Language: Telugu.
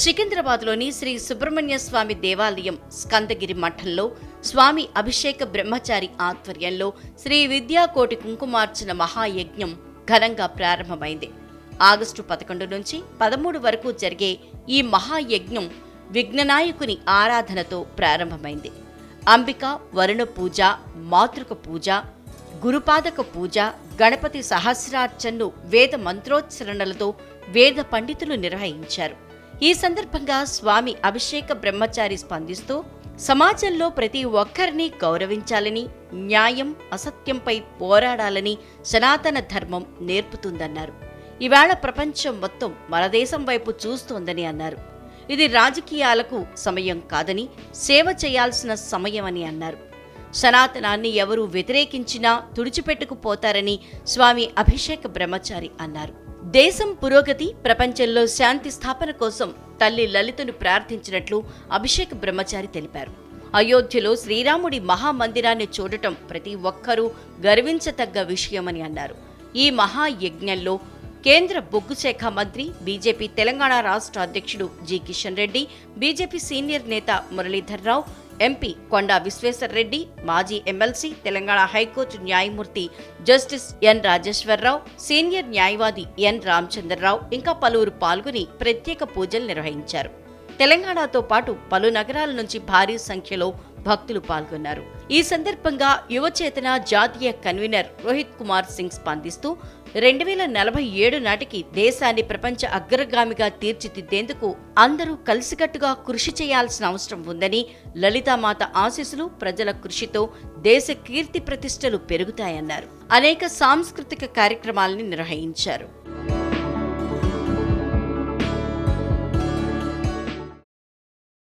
సికింద్రాబాద్లోని శ్రీ సుబ్రహ్మణ్య స్వామి దేవాలయం స్కందగిరి మఠంలో స్వామి అభిషేక బ్రహ్మచారి ఆధ్వర్యంలో శ్రీ విద్యాకోటి కుంకుమార్చన మహాయజ్ఞం ఘనంగా ప్రారంభమైంది. ఆగస్టు పదకొండు నుంచి పదమూడు వరకు జరిగే ఈ మహాయజ్ఞం విఘ్ననాయకుని ఆరాధనతో ప్రారంభమైంది. అంబిక వరుణ పూజ మాతృక పూజ గురుపాదక పూజ గణపతి సహస్రార్చన్ను వేద మంత్రోచ్చరణలతో వేద పండితులు నిర్వహించారు. ఈ సందర్భంగా స్వామి అభిషేక బ్రహ్మచారి స్పందిస్తూ సమాజంలో ప్రతి ఒక్కరిని గౌరవించాలని న్యాయం అసత్యంపై పోరాడాలని సనాతన ధర్మం నేర్పుతుందన్నారు. ఇవాళ ప్రపంచం మొత్తం మన దేశం వైపు చూస్తోందని అన్నారు. ఇది రాజకీయాలకు సమయం కాదని సేవ చేయాల్సిన సమయమని అన్నారు. సనాతనాన్ని ఎవరు వ్యతిరేకించినా తుడిచిపెట్టుకుపోతారని స్వామి అభిషేక బ్రహ్మచారి అన్నారు. దేశం పురోగతి ప్రపంచంలో శాంతి స్థాపన కోసం తల్లి లలితను ప్రార్థించినట్లు అభిషేక్ బ్రహ్మచారి తెలిపారు. అయోధ్యలో శ్రీరాముడి మహామందిరాన్ని చూడటం ప్రతి ఒక్కరూ గర్వించతగ్గ విషయమని అన్నారు. ఈ మహాయజ్ఞంలో కేంద్ర బొగ్గు శాఖ మంత్రి బీజేపీ తెలంగాణ రాష్ట్ర అధ్యక్షుడు G Kishan Reddy BJP senior నేత మురళీధర్ రావు ఎంపీ కొండా విశ్వేశ్వరరెడ్డి మాజీ ఎమ్మెల్సీ తెలంగాణ హైకోర్టు న్యాయమూర్తి జస్టిస్ ఎన్ రాజేశ్వరరావు సీనియర్ న్యాయవాది ఎన్ రామచంద్రరావు ఇంకా పలువురు పాల్గొని ప్రత్యేక పూజలు నిర్వహించారు. తెలంగాణతో పాటు పలు నగరాల నుంచి భారీ సంఖ్యలో భక్తులు పాల్గొన్నారు. ఈ సందర్భంగా యువచేతన జాతీయ కన్వీనర్ రోహిత్ కుమార్ సింగ్ స్పందిస్తూ రెండు వేల నలభై ఏడు నాటికి దేశాన్ని ప్రపంచ అగ్రగామిగా తీర్చిదిద్దేందుకు అందరూ కలిసికట్టుగా కృషి చేయాల్సిన అవసరం ఉందని లలితామాత ఆశీస్సులు ప్రజల కృషితో దేశ కీర్తి ప్రతిష్టలు పెరుగుతాయన్నారు. అనేక సాంస్కృతిక కార్యక్రమాలను నిర్వహించారు.